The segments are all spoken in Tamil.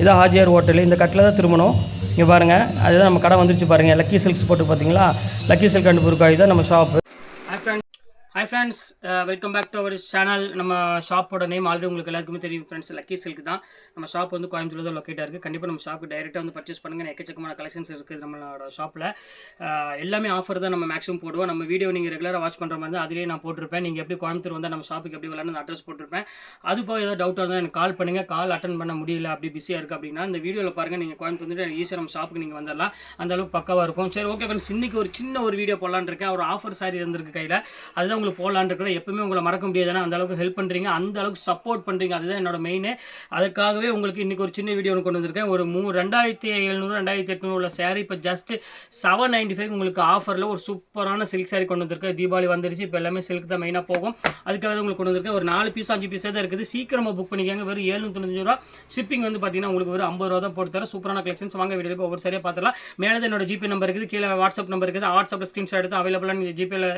இதான் ஹாஜியார் ஹோட்டல். இந்த கட்டில் தான் திரும்பணும். இங்கே பாருங்கள் அதுதான் நம்ம கடை வந்துருச்சு பாருங்கள் லக்கி சில்க்ஸ் போட்டு பார்த்தீங்களா லக்கி சில்க் அண்ட் புருக்காய் தான் நம்ம shop. Hi friends welcome back to our channel நம்ம ஷாப்போட நேம் ஆல்ரெடி உங்களுக்கு எல்லாருக்குமே தெரியும் ஃப்ரெண்ட்ஸ் லக்கி சில்க் தான். நம்ம ஷாப் வந்து கோயம்புத்தூர் தான் லொக்கேட்டாக இருக்குது கண்டிப்பாக நம்ம ஷாப்புக்கு டைரெக்டாக வந்து பர்ச்சேஸ் பண்ணுங்கள் எக்கச்சக்கமான கலெக்ஷன்ஸ் இருக்குது நம்மளோட ஷாப்பில் எல்லாமே ஆஃபர் தான் நம்ம மேக்ஸிமம் போடுவோம். நம்ம வீடியோ நீங்கள் ரெகுலராக வாட்ச் பண்ணுற மாதிரி தான் அதிலேயே நான் போட்டிருப்பேன். நீங்கள் எப்படி கோயம்புத்தூர் வந்தால் நம்ம ஷாப்புக்கு எப்படி விளாட்னு அட்ரஸ் போட்டிருப்பேன். அது போக ஏதாவது டவுட்டாக இருந்தால் எனக்கு கால் பண்ணுங்கள் கால் அட்டன் பண்ண முடியல அப்படி பிஸியாக இருக்குது அப்படின்னா இந்த வீடியோவில் பாருங்கள் நீங்கள் கோயம்புத்தூர் வந்துட்டு ஈஸியாக நம்ம ஷாப்புக்கு நீங்கள் வந்துடலாம். அந்த அளவுக்கு பக்காவாக இருக்கும். சரி ஓகே ஃப்ரெண்ட்ஸ் இன்றைக்கி ஒரு சின்ன ஒரு வீடியோ போடலான்னு இருக்கேன். ஒரு ஆஃபர் சாரி இருந்திருக்கு கையில். அதுதான் உங்களுக்கு போடலான்னு இருக்கிறேன் எப்பவுமே உங்களை மறக்க முடியாது. ஏன்னா அந்த அளவுக்கு ஹெல்ப் பண்ணுறீங்க அந்த அளவுக்கு சப்போர்ட் பண்ணுறீங்க அதுதான் என்னோட மெயின் அதுக்காகவே உங்களுக்கு இன்னைக்கு ஒரு சின்ன வீடியோ ஒன்று கொண்டு வந்திருக்கேன். ஒரு மூ ரெண்டாயிரத்தி எழுநூறு ரெண்டாயிரத்தி எட்நூறு உள்ள சேரீ இப்போ ஜஸ்ட் செவன் நைன்டி ஃபைவ் உங்களுக்கு ஆஃபரில் ஒரு சூப்பரான சில்க் saree கொண்டு வந்திருக்கேன். தீபாவளி வந்துருச்சு. இப்போ எல்லாமே சில்க் தான் மெயினாக போகும். அதுக்காக உங்களுக்கு கொண்டு வந்திருக்கேன். ஒரு நாலு பீஸ் அஞ்சு பீஸே தான் இருக்குது. சீக்கிரமாக புக் பண்ணிக்கோங்க. வெறும் ஏழ்நூற்றி ரூபா. ஷிப்பிங் வந்து பார்த்தீங்கன்னா உங்களுக்கு ஒரு ஐம்பது ரூபா தான் போட்டு தரேன். சூப்பரான கலெக்ஷன்ஸ் வாங்க வீடியோ ஒவ்வொரு சரியாக பார்த்துலாம் மேலே தான் என்னோட ஜிபே நம்பர் இருக்குது. கீழே வாட்ஸ்அப் நம்பர் இருக்குது. வாட்ஸ்அப்பில் ஸ்க்ரீன்ஷாட் எடுத்து அவைலபிளான ஜிபேல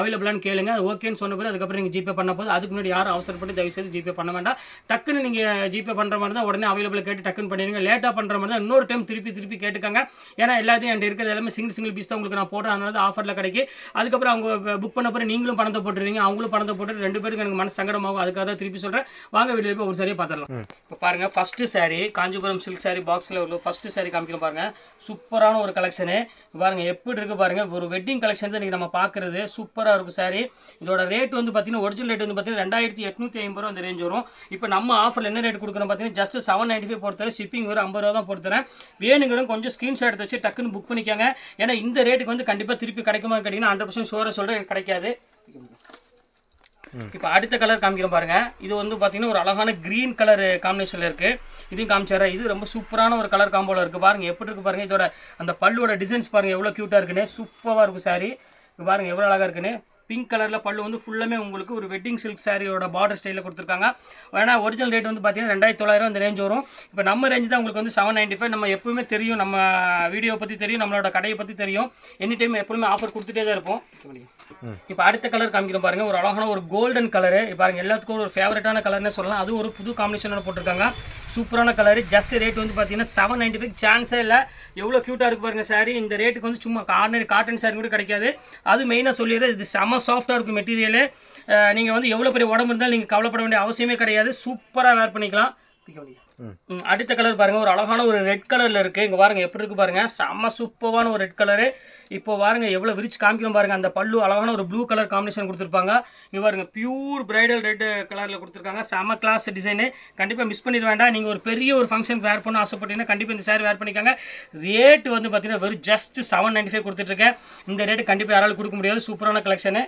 அவைலபிளான்னு கேளுங்க. அது ஓகேன்னு சொன்ன பிறகு அதுக்கப்புறம் நீங்கள் ஜிபே பண்ண போது அதுக்கு முன்னாடி யாரும் அவசரப்பட்டு தயவு செய்து ஜிபே பண்ண வேண்டாம். டக்குன்னு நீங்கள் ஜிபே பண்ணுற மாதிரி தான் உடனே அவைலபிள் கேட்டு டக்குன்னு பண்ணிடுங்க. லேட்டாக பண்ணுற மாதிரி தான் இன்னொரு டைம் திருப்பி திருப்பி கேட்டுக்கங்க. ஏன்னா எல்லாத்தையும் என்கிட்ட இருக்கிறது எல்லாமே சிங்கிள் சிங்கிள் பீஸ் தான் உங்களுக்கு நான் போடுறேன். அதனால தான் ஆஃபரில் கிடைக்கும். அதுக்கப்புறம் அவங்க புக் பண்ண பிறகு நீங்களும் பணத்தை போட்டுருவீங்க. அவங்களும் பணத்தை போட்டு ரெண்டு பேருக்கு எனக்கு மனசு சங்கடமாகும். அதுக்காக தான் திருப்பி சொல்கிறேன் வாங்க வீடியோ போய் ஒரு சரியாக பார்த்துடலாம் இப்போ பாருங்க first saree Kanchipuram silk saree பாக்ஸில் உள்ள ஃபர்ஸ்ட் saree காமிக்கிறோம் பாருங்க. சூப்பரான ஒரு கலெக்ஷனு பாருங்க எப்படி இருக்கு பாருங்க. ஒரு வெட்டிங் கலெக்ஷன் தான் இன்னைக்கு நம்ம பார்க்குறது சூப்பராக இருக்கும் saree. இதோட ரேட் வந்து பார்த்தீங்கன்னா ஒரிஜினல் ரேட் வந்து பார்த்தீங்கன்னா ரெண்டாயிரத்தி எட்நூற்றி ஐம்பது ரூபா அந்த ரேஞ்ச் வரும். இப்போ நம்ம ஆஃபரில் என்ன ரேட் கொடுக்குறோம் பார்த்தீங்கன்னா ஜஸ்ட் செவன் நைன்டி ஃபைவ் பொறுத்தவரை ஷிப்பிங் வரும் ஐம்பது ரூபா தான் பொறுத்தரேன் வேணுங்கிறவங்க கொஞ்சம் ஸ்க்ரீன்ஷாட் எடுத்து வச்சு டக்குன்னு புக் பண்ணிக்கோங்க. ஏன்னா இந்த ரேட்டுக்கு வந்து கண்டிப்பாக திருப்பி கிடைக்குமா கேட்டிங்கன்னா ஹண்ட்ரட் பர்சன்ட் ஷோரை சொல்கிறேன் கிடைக்காது. இப்போ அடுத்த கலர் காமிக்கிறோம் பாருங்க. இது வந்து பார்த்தீங்கன்னா ஒரு அழகான க்ரீன் கலர் காம்பினேஷனில் இருக்கு. இதையும் காமிச்சாரேன் இது ரொம்ப சூப்பரான ஒரு கலர் காம்போல இருக்கு. பாருங்க எப்படி இருக்கு பாருங்க. இதோட அந்த பல்லுவோட டிசைன்ஸ் பாருங்க எவ்வளோ க்யூட்டாக இருக்குன்னு. சூப்பராக இருக்கும் சாரி இங்க பாருங்க எவ்வளோ அழகாக இருக்குன்னு. பிங்க் கலரில் பல்லு வந்து ஃபுல்லாமே உங்களுக்கு ஒரு வெட்டிங் சில்க் சாரியோட பார்டர் ஸ்டைலில் கொடுத்துருக்காங்க. ஏன்னா ஒரிஜினல் ரேட் வந்து பார்த்தீங்கன்னா ரெண்டாயிரத்தி தொள்ளாயிரம் அந்த ரேஞ்ச் வரும். இப்போ நம்ம ரேஞ்ச் தான் உங்களுக்கு வந்து செவன் நைன்ட்டி ஃபைவ் நம்ம எப்பவுமே தெரியும். நம்ம வீடியோ பற்றி தெரியும் நம்மளோட கடையை பற்றி தெரியும். எனி டைம் எப்பவுமே ஆஃபர் கொடுத்துட்டே தான் இருப்போம். இப்போ அடுத்த கலர் காமிக்கிறோம் பாருங்க. ஒரு அழகான ஒரு கோல்டன் கலரு பாருங்க எல்லாத்துக்கும் ஒரு ஃபேவரட்டான கலர்னே சொல்லலாம். அது ஒரு புது காம்பினேஷனோட போட்டிருக்காங்க. சூப்பரான கலர் ஜஸ்ட் ரேட் வந்து பார்த்தீங்கன்னா செவன் நைன்டி ஃபைவ் சான்ஸே இல்லை. எவ்வளோ க்யூட்டாக இருக்கு பாருங்க சாரி இந்த ரேட்டுக்கு வந்து சும்மா ஆர்டினரி காட்டன் சாரி கூட கிடைக்காது. அது மெயினாக சொல்லிடுறது இது செம சாஃப்டாக இருக்கும் மெட்டீரியலு நீங்கள் வந்து எவ்வளோ பெரிய உடம்பு இருந்தாலும் நீங்கள் கவலைப்பட வேண்டிய அவசியமே கிடையாது. சூப்பராக வேர் பண்ணிக்கலாம். பிடிக்க அடுத்த கலர் பாருங்க. ஒரு அழகான ஒரு ரெட் கலர்ல இருக்கு. இங்க பாருங்க எப்படி இருக்கு பாருங்க. செம்ம சூப்பரான ஒரு ரெட் கலரு இப்போ பாருங்க எவ்வளவு விரிச்சு காமிக்கணும் பாருங்க. அந்த பல்லு அழகான ஒரு ப்ளூ கலர் காம்பினேஷன் கொடுத்துருப்பாங்க. இங்க பாருங்க பியூர் பிரைடல் ரெட் கலர்ல கொடுத்துருக்காங்க. செம்ம கிளாஸ் டிசைனு கண்டிப்பா மிஸ் பண்ணிட வேண்டாம். நீங்க ஒரு பெரிய ஒரு ஃபங்க்ஷன் வேர் பண்ண ஆசைப்பட்டீங்கன்னா கண்டிப்பா இந்த சேர் வேர் பண்ணிக்காங்க. ரேட் வந்து பாத்தீங்கன்னா வெறும் ஜஸ்ட் செவன் நைன்டி ஃபைவ் கொடுத்துட்டு இருக்கேன் இந்த ரேட்டு கண்டிப்பா யாராலும் கொடுக்க முடியாது. சூப்பரான கலெக்ஷனு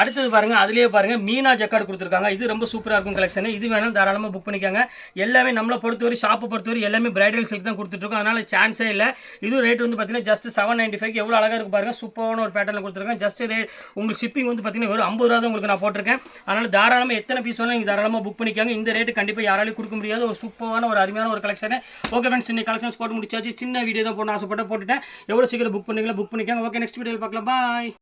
அடுத்தது பாருங்க அதுலயே பாருங்க மீனா ஜக்கார்டு கொடுத்துருக்காங்க. இது ரொம்ப சூப்பரா இருக்கும் கலெக்ஷன் இது வேணும் தாராளமா புக் பண்ணிக்காங்க. எல்லாமே நம்மள பொறுத்தவரை ஷாப்பை பொறுத்தவரை எல்லாமே பிரைடல் சில்க் தான் கொடுத்துட்ருக்கோம் அதனால் சான்ஸே இல்லை. இது ரேட் வந்து பார்த்தீங்கன்னா ஜஸ்ட் செவன் நைன்டி ஃபைவ் எவ்வளோ அழகாக இருக்கும் பாருங்க. சூப்பரான ஒரு பேட்டர்ல கொடுத்துருக்கேன் ஜஸ்ட் ரேட் உங்களுக்கு ஷிப்பிங் வந்து பார்த்தீங்கன்னா ஒரு ஐம்பது ரூபா தான் உங்களுக்கு நான் போட்டிருக்கேன். அதனால் தாராளமாக எத்தனை பீஸ் வேணாலும் நீங்கள் தாராளமாக புக் பண்ணிக்காங்க. இந்த ரேட்டு கண்டிப்பாக யாராலையும் கொடுக்க முடியாது. ஒரு சூப்பரான ஒரு அருமையான ஒரு கலெக்ஷனு ஓகே ஃப்ரெண்ட்ஸ் இன்னைக்கு கலெக்ஷன்ஸ் போட்டு முடிச்சாச்சு. சின்ன வீடியோ தான் போட்டு ஆசைப்பட்டு போட்டுட்டேன். எவ்வளோ சீக்கிரம் புக் பண்ணிக்கலாம் புக் பண்ணிக்கோங்க. ஓகே நெக்ஸ்ட் வீடியோவில் பார்க்கலாம். பாய்